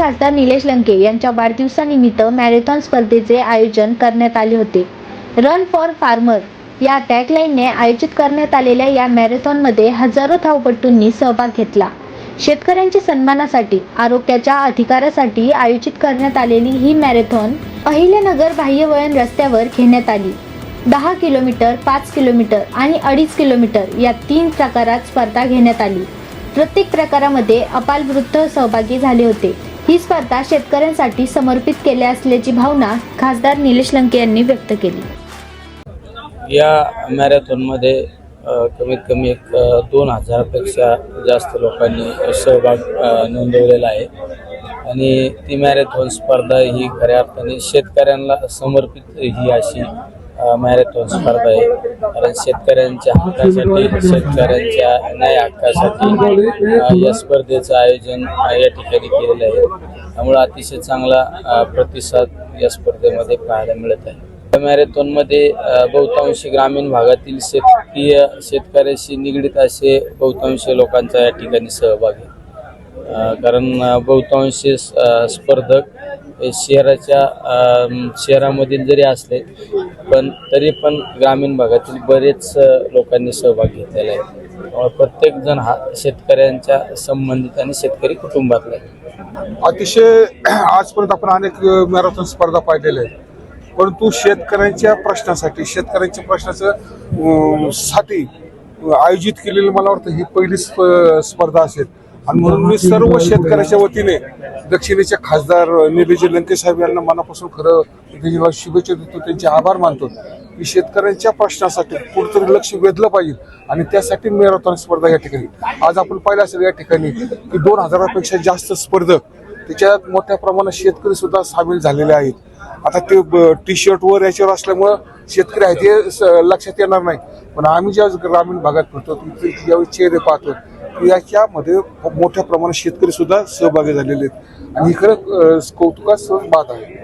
खासदार निलेश लंके यांच्या वाढदिवसानिमित्त मॅरेथॉन स्पर्धेचे आयोजन करण्यात आले होते. रन फॉर फार्मर या टॅगलाईनने आयोजित करण्यात आलेल्या या मॅरेथॉनमध्ये हजारो धावपटूंनी सहभाग घेतला. शेतकऱ्यांच्या सन्मानासाठी आरोग्याच्या अधिकारासाठी आयोजित करण्यात आलेली ही मॅरेथॉन अहिल्यानगर बाह्यवळण रस्त्यावर घेण्यात आली. दहा किलोमीटर पाच किलोमीटर आणि अडीच किलोमीटर या तीन प्रकारात स्पर्धा घेण्यात आली. प्रत्येक प्रकारामध्ये अपालवृद्ध सहभागी झाले होते. ही स्पर्धा शेतकऱ्यांसाठी समर्पित केल्या असल्याची भावना खासदार निलेश लंके यांनी व्यक्त केली. या मॅरेथॉनमध्ये कमीत कमी एक दोन हजारपेक्षा जास्त लोकांनी सहभाग नोंदवलेला आहे. आणि ती मॅरेथॉन स्पर्धा ही खऱ्या अर्थाने शेतकऱ्यांना समर्पित ही अशी मॅरेथॉन स्पर्धा आहे. कारण शेतकऱ्यांच्या हक्कासाठी शेतकऱ्यांच्या न्याय हक्कासाठी या स्पर्धेचं आयोजन या ठिकाणी केलेलं आहे. त्यामुळं अतिशय चांगला प्रतिसाद या स्पर्धेमध्ये पाहायला मिळत आहे. मॅरेथॉनमध्ये बहुतांशी ग्रामीण भागातील शेतकीय शेतकऱ्याशी निगडीत असे बहुतांशी लोकांचा या ठिकाणी सहभाग आहे. कारण बहुतांशी स्पर्धक शहराच्या शहरामधील जरी असले पण तरी पण ग्रामीण भागातील बरेच लोकांनी सहभाग घेतलेला आहे. प्रत्येक जण हा शेतकऱ्यांच्या संबंधित आणि शेतकरी कुटुंबातला आहे. अतिशय आजपर्यंत आपण अनेक मॅरेथॉन स्पर्धा पाहिलेल्या आहेत. परंतु शेतकऱ्यांच्या प्रश्नासाठी शेतकऱ्यांच्या प्रश्नाचं साठी आयोजित केलेली मला वाटतं ही पहिली स्प- स्पर्धा असेल. आणि म्हणून मी सर्व शेतकऱ्याच्या वतीने दक्षिणेचे खासदार निलेश लंकेश साहेब यांना मनापासून खरं शुभेच्छा देतो. त्यांचे आभार मानतो. की शेतकऱ्यांच्या प्रश्नासाठी कुठेतरी लक्ष वेधलं पाहिजे आणि त्यासाठी मॅरेथॉन स्पर्धा या ठिकाणी. आज आपण पाहिलं असेल या ठिकाणी की दोन हजारापेक्षा जास्त स्पर्धक त्याच्यात मोठ्या प्रमाणात शेतकरी सुद्धा सामील झालेले आहेत. आता ते टी शर्टवर याच्यावर असल्यामुळं शेतकरी आहे ते स- लक्षात येणार नाही. पण आम्ही ज्या ग्रामीण भागात फिरतो तिथे चेहरे पाहतो याच्यामध्ये मोठ्या प्रमाणात शेतकरी सुद्धा सहभागी झालेले आहेत. आणि ही खरं कौतुकास्पद बात आहे.